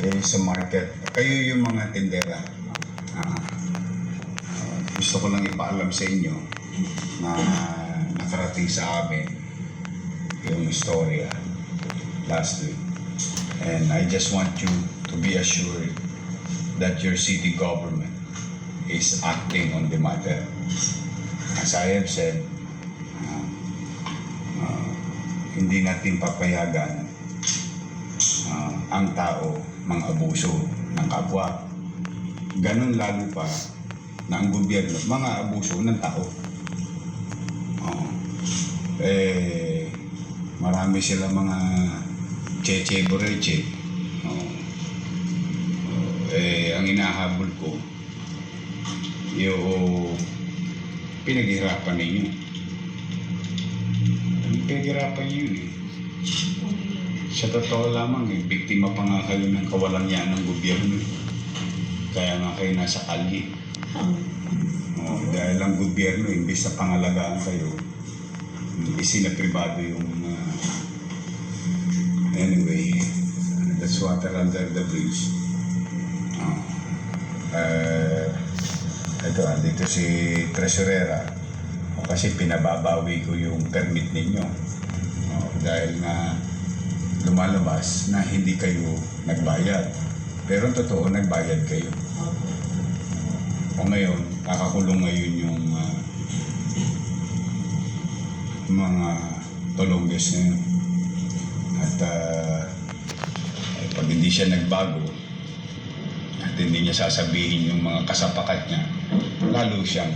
eh, sa market. Kayo yung mga tindera. Ah, ah, gusto ko lang ipaalam sa inyo na nakarating sa amin yung istorya last week. And I just want you to be assured that your city government is acting on the matter. As I have said, ah, ah, hindi natin papayagan ah, ang tao mang-abuso ng kapwa. Ganun lalo pa na ang gobyerno, mga abuso ng tao. Oo. eh, marami sila mga cheche boreche. Oo. Eh, ang inahabol ko, yung pinaghirapan ninyo. Pinaghirapan yun eh. Sa totoo lamang eh, biktima pa nga kayo ng kawalang-yan ng gobyerno. Kaya nga kayo nasa kalye. Oh, dahil ang gobyerno, imbis na pangalagaan kayo, isinapribado yung uh, anyway, that's water under the bridge. Oh. Uh, ito, andito si Tresurera. O, kasi pinababawi ko yung permit ninyo. Oh, dahil nga lumalabas na hindi kayo nagbayad. Pero ang totoo, nagbayad kayo. O ngayon, kakakulong ngayon yung ah, mga tolongges na yun. At eh, pag hindi siya nagbago, at hindi niya sasabihin yung mga kasapakat niya, lalo siyang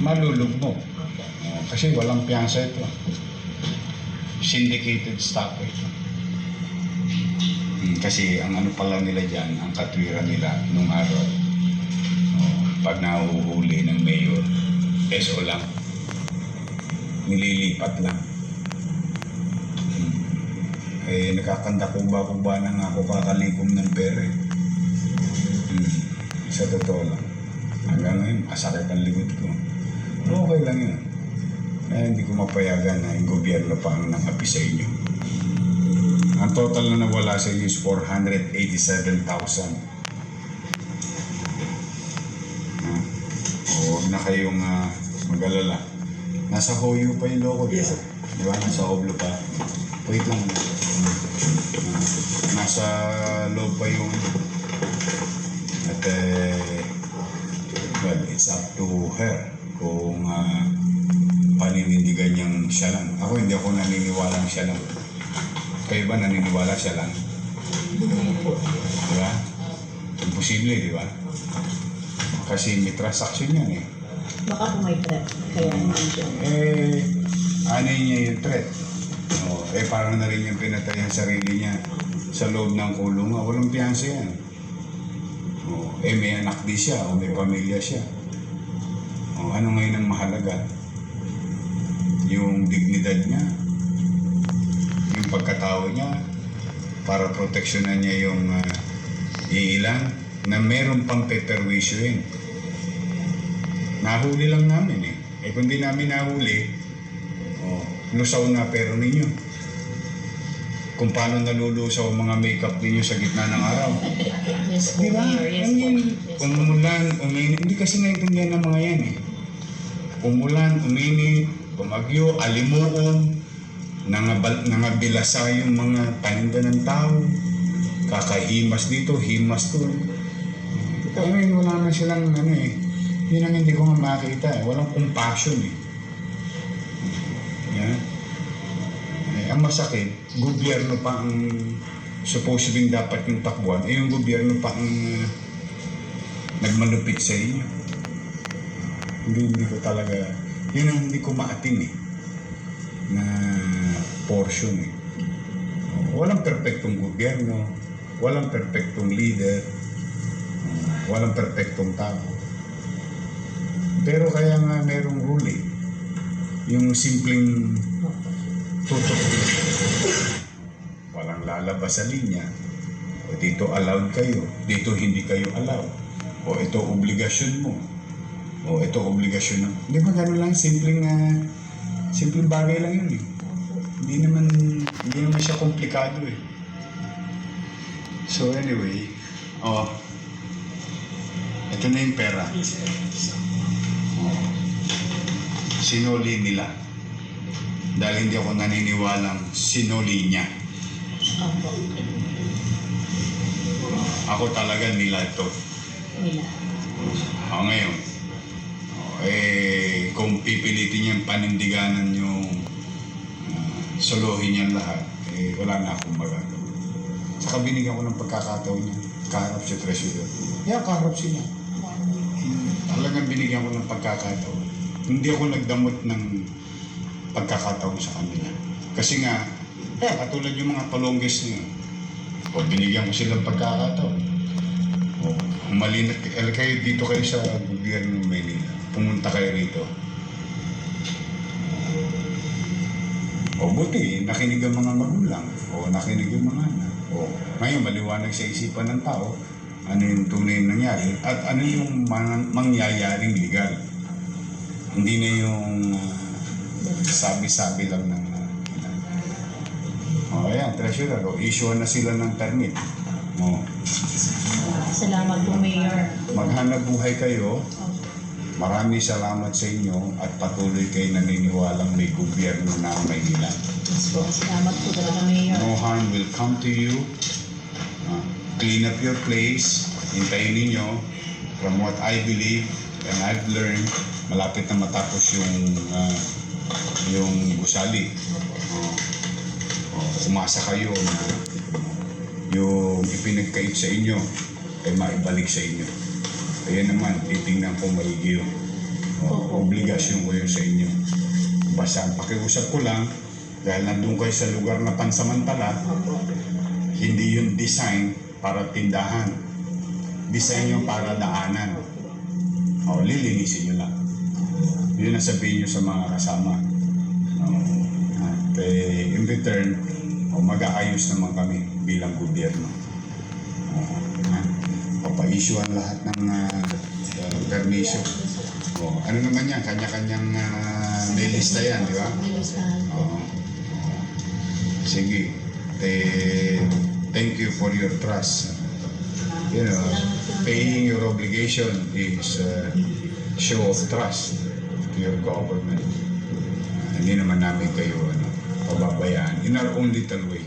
malulugmok. Oh, kasi walang piyansa ito. Syndicated stock. Hmm, Kasi ang ano pala nila dyan, ang katwiran nila nung araw, oh, pag nahuhuli ng mayor, SO lang. Nililipat lang. Hmm. Eh, nakakanda ko ba ko ba na nga ako kakalikom ng pera eh. Hmm. Sa totoo lang. Hanggang ngayon, masakit ang likod ko. Pero okay lang yun. Eh, hindi ko mapayagan na yung gobyerno pa ang nangapi sa inyo. Ang total na nawala sa inyo is 487,000. Ah, huwag na kayong ah, mag-alala. Nasa Hoyo pa yung loko, di ba? Di ba? Nasa Oblo pa. Wait lang. Ah, nasa loob pa yung... At eh, well, it's up to her kung ah, paninindigan niyang siya lang. Ako hindi ako naniniwala siya lang. Kayo ba naniniwala siya lang? Di ba? Imposible, di ba? Kasi may transaction yan eh. Baka po may threat. Kaya hindi siya. Eh, ano niya yung threat? Oh, eh, parang na rin yung pinatay ang sarili niya sa loob ng kulungan. Walang piyansa yan. Oh, eh, may anak di siya o may pamilya siya. Oh, ano ngayon ang mahalaga? Yung dignidad niya, yung pagkatao niya, para proteksyonan niya yung uh, iilan na meron pang peperwisyoin. Nahuli lang namin eh. Eh kung di namin nahuli, oh, lusaw na pero ninyo. Kung paano nalulusaw ang mga makeup ninyo sa gitna ng araw. Yes Di ba? Yes I mean, Yes umulan, uminit. Hindi kasi naintindihan ng mga yan eh. Umulan, uminit, pumagyo, alimuon, nangabal, nangabilasa yung mga paninda ng tao. Kakahimas dito, himas to. Kaya ngayon wala naman silang ano eh. Yun ang hindi ko nga makita eh. Walang compassion eh. Yan. Eh, ang masakit, gobyerno pa ang supposedly dapat yung takbuhan, eh yung gobyerno pa ang uh, nagmalupit sa inyo. Hindi, hindi ko talaga, yun ang hindi ko maatin eh, na portion eh. Walang perpektong gobyerno, walang perpektong leader, walang perpektong tao. Pero kaya nga merong rule eh. Yung simpleng tutok walang lalabas sa linya o dito allowed kayo dito hindi kayo allowed o ito obligasyon mo o ito obligasyon ng di ba ganun lang simpleng uh, simpleng bagay lang yun eh hindi naman hindi naman siya komplikado eh So anyway, oh, ito na yung pera. Oh. Sinuli nila. Dahil hindi ako naniniwalang sinuli niya. Ako talaga nila ito. Nila. O ngayon, oh, eh, kung pipilitin niyang panindiganan yung uh, suluhin niyang lahat, eh, wala na akong magagawa. Saka binigyan ko ng pagkakataon niya. Kaharap si Treasurer. Yeah, kaharap siya. Talagang binigyan ko ng pagkakataon. Hindi ako nagdamot ng pagkakataon sa kanila. Kasi nga, eh, katulad yung mga palongges niyo. O, binigyan ko silang pagkakataon. O, humalina, eh, kayo dito kayo sa gobyerno ng Maynila. Pumunta kayo rito. O buti, nakinig ang mga magulang. O nakinig yung mga anak. O ngayon, maliwanag sa isipan ng tao ano yung tunay na nangyari at ano yung man- mangyayaring legal. Hindi na yung ah, sabi-sabi lang ng o ayan, treasurer, o issue na sila ng permit. O, Salamat po, Mayor. maghanap buhay kayo, Opo. Maraming salamat sa inyo at patuloy kayo naniniwalang may gobyerno na Maynila. Yes po. Salamat po talaga, Mayor. No harm will come to you. Uh, clean up your place. Hintayin ninyo. From what I believe and I've learned, malapit na matapos yung uh, yung gusali. Uh, uh, umasa kayo na yung ipinagkait sa inyo ay maibalik sa inyo. Kaya naman, titingnan ko maigi yun. O, obligasyon ko yun sa inyo. Basta ang pakiusap ko lang, dahil nandun kayo sa lugar na pansamantala, hindi yung design para tindahan. Design yung para daanan. O, lilinisin nyo lang. Yun ang sabihin nyo sa mga kasama. O, at eh, in return, o, mag-aayos naman kami bilang gobyerno. O, ha? Papa-issuean lahat ng uh, permiso. O, ano naman yan? Kanya-kanyang uh, may lista yan, di ba? Oo. Sige. Eh, thank you for your trust. You know, paying your obligation is a show of trust to your government. Ah, hindi naman namin kayo ano, pababayaan in our own little way.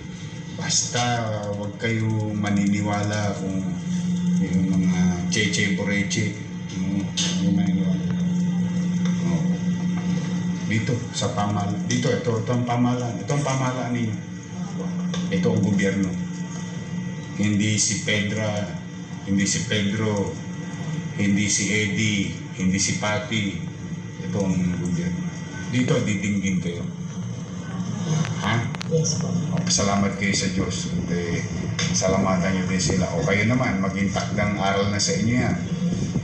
Basta wag kayo maniniwala kung yung mga cheche boreche. Yung, maniniwala. Oo dito sa pamahalaan. Dito, ito, ito ang pamahalaan. Ito ang pamahalaan ninyo. Ito ang gobyerno. Hindi si Pedra, hindi si Pedro, hindi si Eddie, hindi si Pati. Ito ang gobyerno. Dito, didinggin kayo. Yes po. O, pasalamat kayo sa Diyos. Eh, salamatan niyo din sila. O kayo naman, maging takdang aral na sa inyo yan.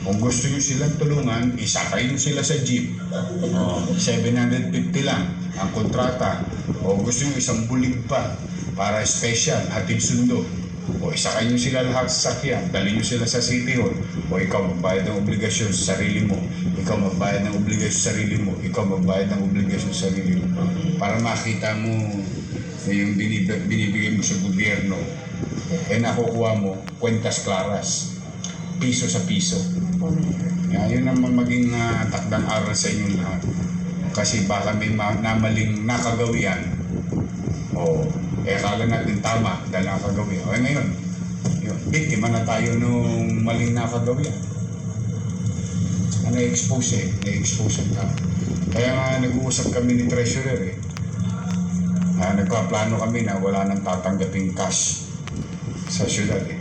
Kung gusto niyo silang tulungan, isakay niyo sila sa jeep. O, 750 lang ang kontrata. O gusto niyo isang bulig pa para special, hatid sundo. O isakay niyo sila lahat sa sakyan, dali niyo sila sa City Hall. O ikaw magbayad ng obligasyon sa sarili mo. Ikaw magbayad ng obligasyon sa sarili mo. Ikaw magbayad ng obligasyon sa sarili mo. Para makita mo na yung binib- binibigay mo sa gobyerno, eh nakukuha mo kwentas klaras, piso sa piso. Yeah, yun naman maging ah, takdang aral sa inyong lahat. Kasi baka may ma- namaling nakagawian, o eh kala natin tama dahil nakagawian. O eh, ngayon, yun, biktima na tayo nung maling nakagawian. Na-expose eh, na-expose ang tao. Kaya nga nag-uusap kami ni Treasurer eh. Ah, nagpaplano kami na wala nang tatanggaping cash sa syudad eh.